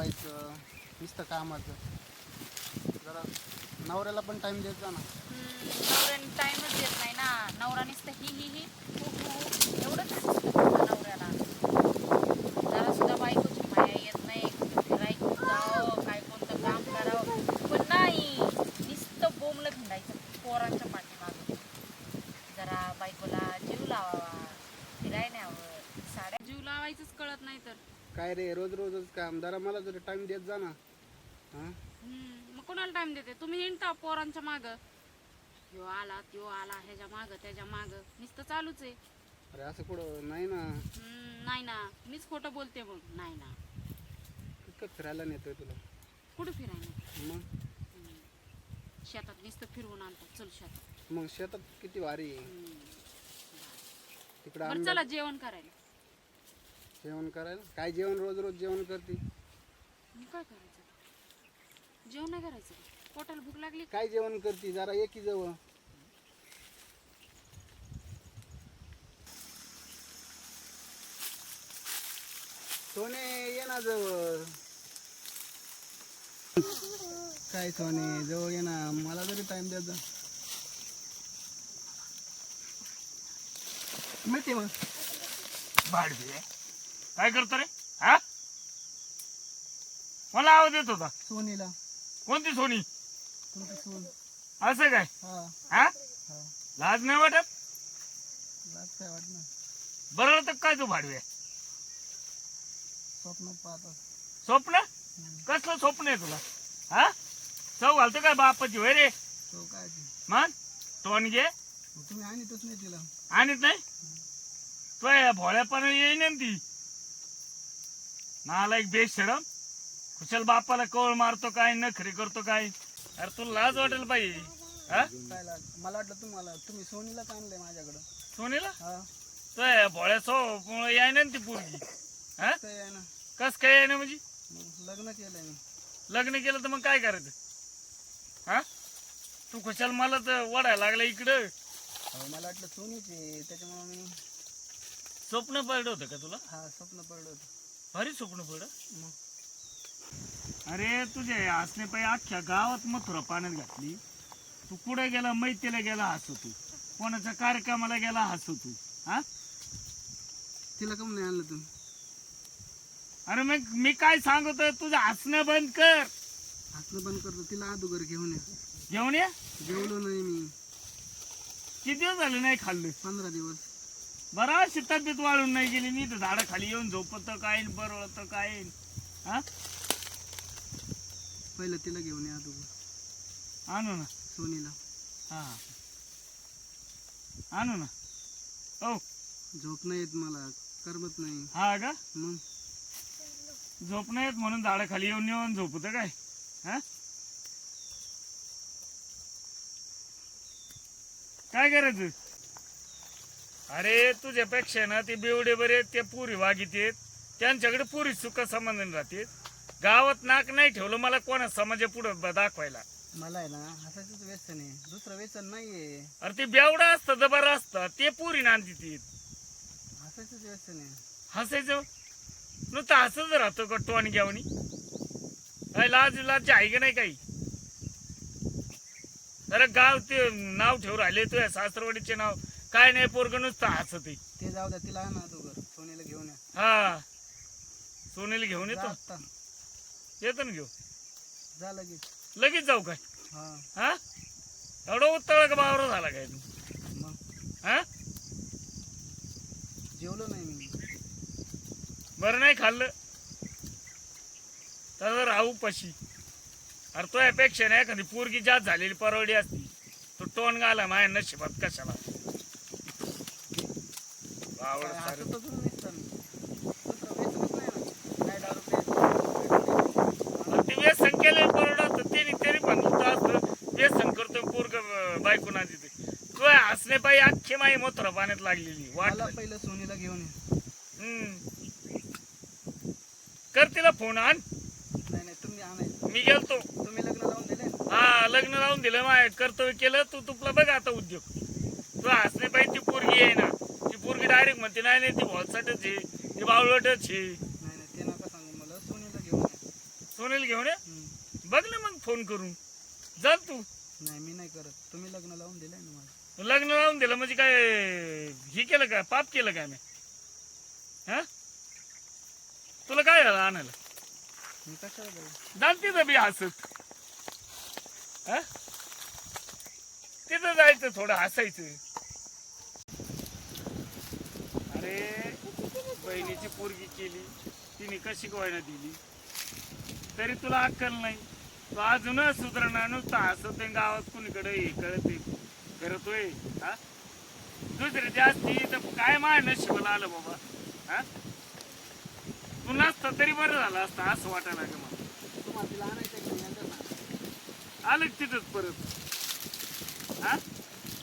नुसतं नुसतं कामाचं. जरा नवऱ्याला पण टाइम देत जा ना. नवऱ्याने टाइमच देत नाही ना. नवरा नुसतं ही ही ही हु हु हु एवढंच नवऱ्याला. जरा सुद्धा बायकोची माया येत नाही. कुठं फिरायचं जावं काय कोणतं काम करावं. पण नाही नुसतं बोंबलं भिंडायचं पोरांच्या पाठीमागं. जरा बायकोला जीव लावावा फिरायला न्यावं साड्या जीव लावायचंच कळत नाही तर. काय रे रोज रोजच काम जरा मला जरा टाइम देत जा ना. हां? हम्म, मग कोणाला टाइम देते? तुम्ही हिंडता पोरांच्या माग. यो आला त्यो आला ह्याच्या माग त्याच्या माग. नुसतं चालूच आहे. अरे असं कुठं? नाही ना. हम्म, नाही ना. मीच खोटं बोलते मग. नाही ना. इतकं फिरायला नेतोय तुला. कुठं फिरायला मग? शेतात नुसतं फिरवून आणतो. चल शेतात. मग शेतात किती वारी आहे. हम्म. तिकडं बरं आंबा चला जेवण करायला. जेवण करायला? काय जेवण रोज रोज जेवण करते? मग काय करायचं? जेवण नाही करायचं. का? पोटाला भूक लागली? काय जेवण करते? जरा एकी जवळ. सोने ये ना जवळ. काय सोने जवळ ये ना. मला जरी टाइम देत जा. मिळते मग. भाडवे काय करतो रे? हा? मला आवाज येत होता. सोनीला. कोणती सोनी? तुमची सोन. असं काय? हा. हा? हा. लाज नाही वाटत? लाज काय वाटणार बरं तर काय तू भाडवे स्वप्न पाहतात स्वप्न? कसलं स्वप्न आहे तुला? हा? चव घालतो काय बापाची होय रे? तो काय ते? मग? टोन घे. मग तुम्ही आणतच नाही तिला. आणत नाही? तो भोळ्यापणा येईन ना ती. नाला एक बेशरम. कुशल बापाला कवळ मारतो काय नखरी करतो काय? अरे तुला लाज वाटेल पाहिजे हा? काय लाज मला वाटलं तुम्हाला तुम्ही सोनीलाच आणलंय माझ्याकडं. सोनीला? हा. तो या भोळ्या सो याय ना ती पोरगी. हा? काय आहे ना कस काय आहे ना म्हणजे? मग लग्न केलंय मी. लग्न केलं तर मग काय करायचं? हा? तू कुशाल मला तर वडायला लागला इकडं. अहो, मला वाटलं सोनीचे त्याच्यामुळे मी स्वप्न पडलं होतं का तुला? हा स्वप्न पडलं होतं. भारी स्वप्न पड मग अरे तुझ्या या हसणे पायी अख्ख्या गावात मथुरा पाण्यात घातली. तू कुठे गेला? मैत्रीला गेला हसू तू. कोणाच्या कार्यक्रमाला गेला हसू तू हा? तिला कम नाही आणलं तुम्ही अरे मग मी काय सांगतोय? तुझं हसणं बंद कर. हसणं बंद करतो. तिला अदुगर घेऊन या. घेऊन ये? जेवलो नाही मी. किती दिवस झाले नाही खाल्लं? पंधरा दिवस. बरं तब्येत वाळून नाही गेली. मी तर झाडाखाली येऊन झोपत काय बरवत काय. हा? पहिलं तिला घेऊन या अदुगर आणू ना. सोनीला. हा आणू ना. हो झोप नाही येत मला. करमत नाही. हा का? मग? झोप नाही येत म्हणून झाडाखाली येऊन येऊन झोपत काय? हा? काय करायचं? अरे तुझ्यापेक्षा ना ते बेवडे बरे ते पुरी वागित आहेत. त्यांच्याकडे पुरी सुख संबंध राहते गावात नाक नाही ठेवलं मला कोणा समाजा पुढे दाखवायला. मला आहे ना हसायचंच व्यसन आहे. दुसरं व्यसन नाहीये. अरे ते बेवडा असतं जबर असतं. ते पुरी नांदी ती हसायचंच व्यसन आहे. हसायचं? नुसतं हसत राहतो का टोन घ्यावनी काय लाज लाज आहे का नाही काही? अरे गाव ते नाव ठेवून राहिले तुझ्या सासरवाडीचे नाव. काय नाही पोरग नुसतं हसत आहे. ते जाऊ द्या तिला आणा अदुगर सोनीला घेऊन या. हा. सोनेला घेऊन जा येतो आत्ता येतो ना घेऊ जा लगेच. लगेच जाऊ काय? हा. हा? एवढा उत्तळ का बावर झाला काय तू? मग? हा? जेवलो नाही मी. बरं नाही खाल्लं? तर राहू पशी. अरे तो यापेक्षा नाही एखादी. पोरगी जात झालेली परवडी असती. तो टोन गाला माझ्या नशिबात कशाला? ते? व्यसन केलं परवडत त्यांनी तरी पण असतं. व्यसन करतो पोरग बायको ना तिथे तू हसणे बाई अख्खी माई मोत्रा पाण्यात लागलेली वाटला पहिलं सोनीला घेऊन हम्म. कर फोन आण. नाही नाही तुम्ही आणायचं. मी गेलतो. तुम्ही लग्न लावून दिले? हा लग्न लावून दिलं माय कर्तव्य केलं तू तुला बघ आता उद्योग. तू हसणे बाई ती पोरगी आहे ना पोरगी डायरेक्ट म्हणते नाही नाही ती भोलसाटच आहे ती बावळटच आहे. नाही नाही ते नका सांगू मला सोनीला घेऊन ये. सोनेल घेऊन ये? हम्म. बघ ना मग फोन करून. जा तू. नाही मी नाही करत. तुम्ही लग्न लावून दिलंय ना मला. लग्न लावून दिलं म्हणजे काय हे केलं काय पाप केलं काय मी? हा? तुला काय झालं आणायला? मी कशाला जाऊ जाण तिथं बी हसत. हा? तिथं जायचं थोडं हसायचं. अरे बहिणीची पोरगी केली तिने कशी गोयना दिली? तरी तुला अक्कल नाही. तू अजून सुधारणा नुसतं हसत आहे गावात कुणीकडे हे कळत आहे. करतोय हा? दुसरी जास्ती तर काय माय नशिबाला आलं बाबा हा? तू नसतं तरी बरं झालं असतं असं वाटायला लागलं मला. आलं तिथंच परत? हा?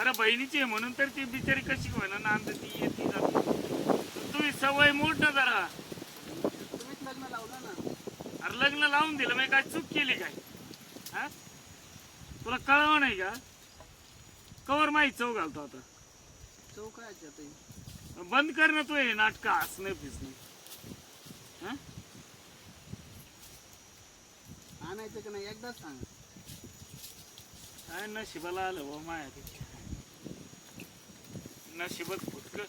अरे बहिणीची आहे म्हणून तर ती बिचारी कशी होईना नांद ती येते जाते. तुम्ही सवय मोठ ना जरा. तुम्हीच लग्न लावलं ना. अरे लग्न लावून दिलं मी काय चूक केली काय? हा? तुला कळव नाही का? कवर माहीत चव घालतो आता. चौकायच्या ते बंद कर ना तू हे नाटक हसणं फिसणं. हा? आणायचं का नाही? एकदाच सांगा. काय नशिबाला आलं बा माया. ते नशिबात फुटक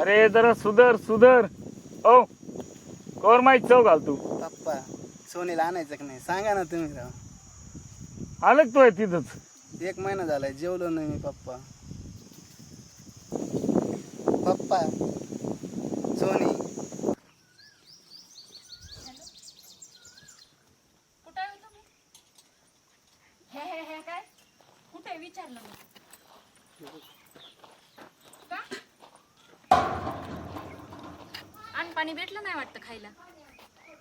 अरे जरा सुधर सुधर. ओ कवर माहीत चव घाल तू. पप्पा सोनीला आणायचं का नाही? सांगा ना तुम्ही राव. आलं तो तिथंच. एक महिना झालाय जेवलो नाही मी पप्पा. पप्पा सोनी कुठे आहे तुम्ही हे हे हे काय कुठे विचारलं मी का आणि पाणी भेटलं नाही वाटतं खायला.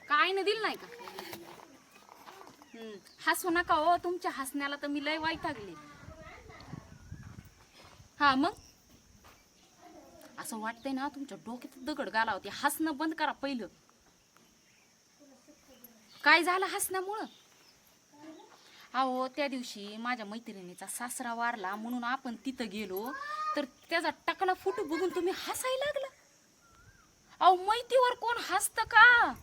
का आईनं दिलं नाही का? हसू नका हो तुमच्या हसण्याला तर मी लय वैतागले हा मग? असं वाटतंय ना तुमच्या डोक्यात दगड गाला होती हसणं बंद करा पहिलं. काय झालं हसण्यामुळं? अहो त्या दिवशी माझ्या मैत्रिणीचा सासरा वारला म्हणून आपण तिथं गेलो तर त्याचा टकला फुटू बघून तुम्ही हसायला लागला. अहो मैतीवर कोण हसत का?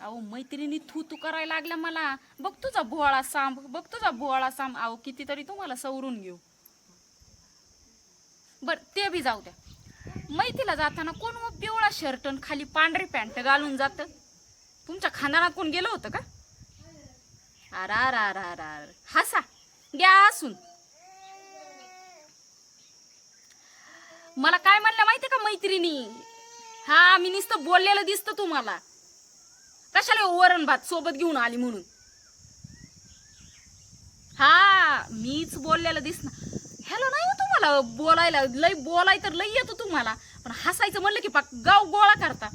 अहो मैत्रिणी थू तू करायला लागल्या मला. बघ तुझा भोळा सांब बघ तुझा भोळा सांब. अहो कितीतरी तुम्हाला सवरून घेऊ. बर ते बी जाऊ द्या. मैतीला जाताना कोण मग पिवळा शर्ट आणि खाली पांढरी पॅन्ट घालून जात? तुमच्या खानदानात कोण गेलं होतं का? अरा रा रा हसा. द्या असून. मला काय म्हणलं माहितीये का मैत्रिणी? हा मी नुसतं बोललेलं दिसतं तुम्हाला. कशाला वरण भात सोबत घेऊन आली म्हणून? हा मीच बोललेलं दिसणार ह्याला नाही हो तुम्हाला बोलायला लय बोलाय तर लय येतो तुम्हाला. पण हसायचं म्हणलं की पाक गाव गोळा करता.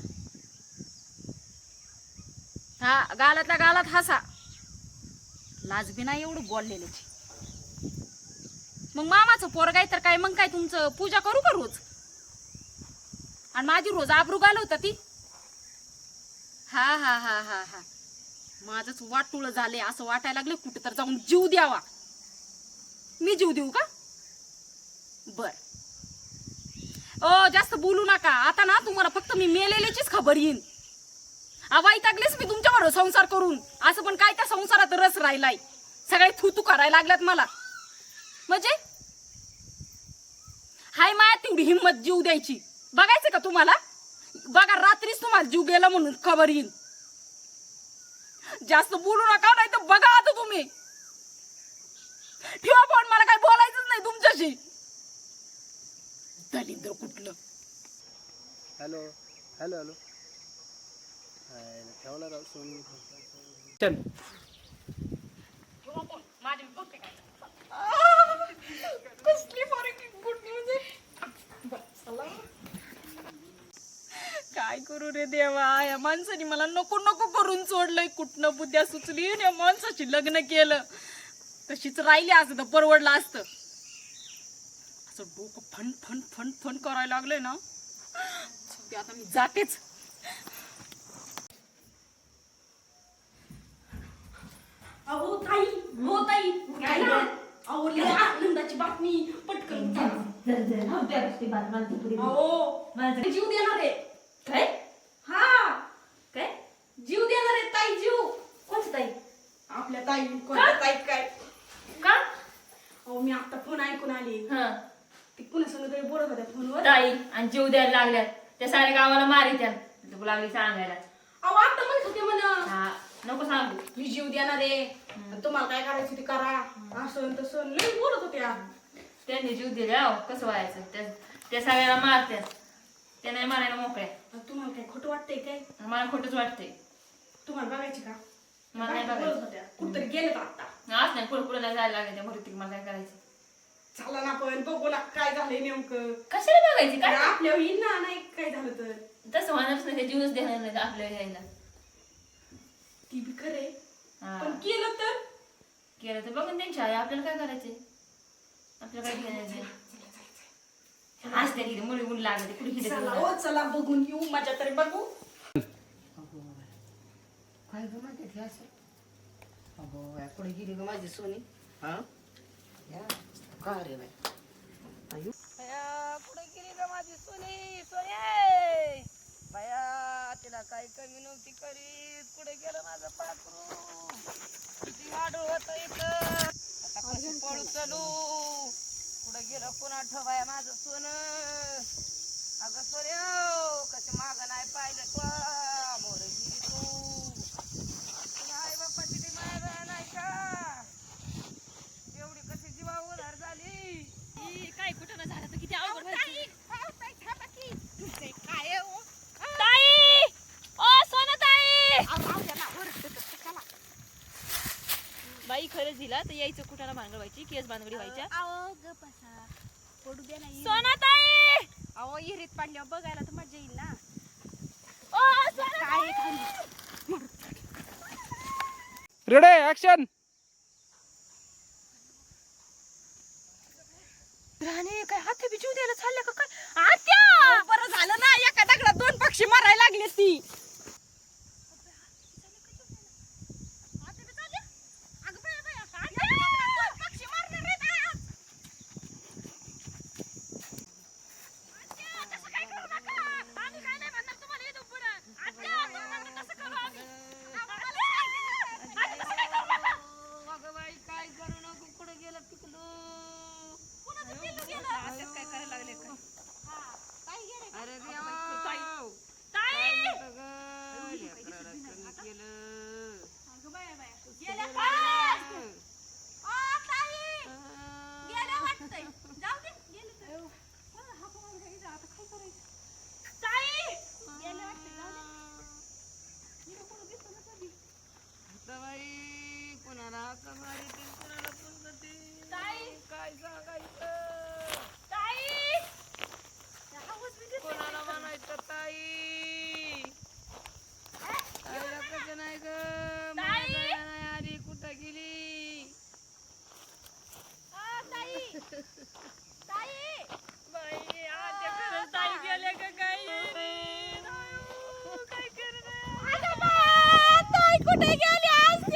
हा गालातल्या गालात हसा. लाजबी नाही एवढं बोललेल्याची मग मामाचं पोरगाय तर काय मग काय तुमचं पूजा करू का रोज? आणि माझी रोज आबरू घालवता ती? हा हा हा हा हा. माझंच वाटुळ झाले असं वाटायला लागले कुठं तर जाऊन जीव द्यावा. मी जीव देऊ का? बर. ओ जास्त बोलू नका. आता ना तुम्हाला फक्त मी मेलेल्याचीच खबर येईन. वैतागलेच मी तुमच्यावर संसार करून. असं पण काय त्या संसारात रस राहिलाय? सगळे थुतू करायला लागल्यात मला. म्हणजे? हाय माया तेवढी हिंमत जीव द्यायची. बघायचं का तुम्हाला? बघा रात्रीच तुम्हाला जीव गेला म्हणून खबर येईन जास्त बोलू नका नाही तर बघा आता तुम्ही. ठेवा पण मला काय बोलायचंच नाही तुमच्याशी. दलिंद्र कुठलं? Hello hello hello. ठेवला राव सोनी ठेवा पण माझी मी बघते काय कसली बारीक गुड न्यूज आहे बरं, चला. काय करू रे देवा. या माणसाने मला नको नको करून सोडलंय. कुठनं बुद्ध्या सुचली? आणि या माणसाशी लग्न केलं. तशीच राहिली असं तर परवडलं असतं. असं डोकं फन फन फन फन करायला लागलंय ना. ते आता मी जातेच. अहो ताई हो ताई. ना अहो लय आनंदाची बातमी. पटकन अहो जीव देणार आहे. काय हा काय जीव देणार आहे ताई जीव कोणती ताई आपल्या ताई कोणत्या ताई काय? का? अहो मी आता फोन ऐकून आली. ती पुन्हा संग तरी बोलत होत्या फोनवर. ताई आणि जीव द्यायला लागल्यात त्या साऱ्या गावाला मारी त्या. तुला लागली सांगायला. अहो आता म्हणत होते म्हणा. हा नको सांगू. मी जीव देणार आहे. तुम्हाला काय करायचं ते करा. असं आणि तसं लई बोलत होत्या. त्यांनी जीव दिला अहो, कसं व्हायचं? त्या त्या सगळ्याला मारत्यात. त्या नाही मारायला मोकळ्या. तुम्हाला काय खोटं वाटतंय काय? मला खोटंच वाटतंय. तुम्हाला बघायची का? मला नाही बघायचं. कुठतरी गेले का आता आज नाही पुढे पुढे जायला लागले त्या मला काय करायचं. चला ना पण बघू ना काय झालंय नेमकं. कशाला बघायची? काय? आपल्या येईल ना नाही काय झालं तर. तसं होणारच नाही ते जीवच देणार नाही आपल्या ह्याला ती बी खरे हा. पण केलं तर? केलं तर बघून त्यांच्या आई आपल्याला काय करायचंय? आपल्याला काय घ्यायचंय असते तिथे मुली मुली लागते कुठे चला हो चला बघून येऊ मजा तरी बघू. काय ग म्हणते ते असं अगो बाया, कुठे गेली ग माझी सोनी. हा? या का रे बाय आयु कुठे गेली ग माझी सोनी. सोने! बाया तिला काही कमी नव्हती करीत. कुठे गेलं माझं पाखरू. किती होत इथं. आता कसं पळू चलू? कुठे गेलं पुन्हा ठेवाय माझं सोन. अगं सोने कसं मागं नाही पाहिलं तू मोर गेली तू तुला आई बापाची ती माया नाही का एवढी कशी जीवा उधार झाली काय कुठं ना झालं तर किती अवघड ताई ओ सोना ताई बाई खरंच दिला तर यायचं कुठाला भांगड व्हायची केस बांधगडी व्हायच्या? आओ ग बसा. पडू दे ना सोना ताई अहो इरीत पडल्यावर बघायला तर मजा येईल ना. ओ सोना काय खाली रेडे ऍक्शन राणे काय हात बिजू द्यायला चालल्या का काय आत्या बरं झालं ना एका दगडात दोन पक्षी मारायला लागले ती अगं बाई काय करू नको कुठे गेलं पिकलो काय करायला लागले काय अरे देवा काय होतं गं? लेकराला कमी केलं आता बाई कुणाला हाका मारिते कुणाला पुसते काय सांगायचं? कोणाला म्हणायचं ताई? ताईला कसं नाही ग. मला जायला नाही आली कुठं गेली? बाई आत्या खरंच ताई गेल्या का काय काय ताई कुठे गेली असते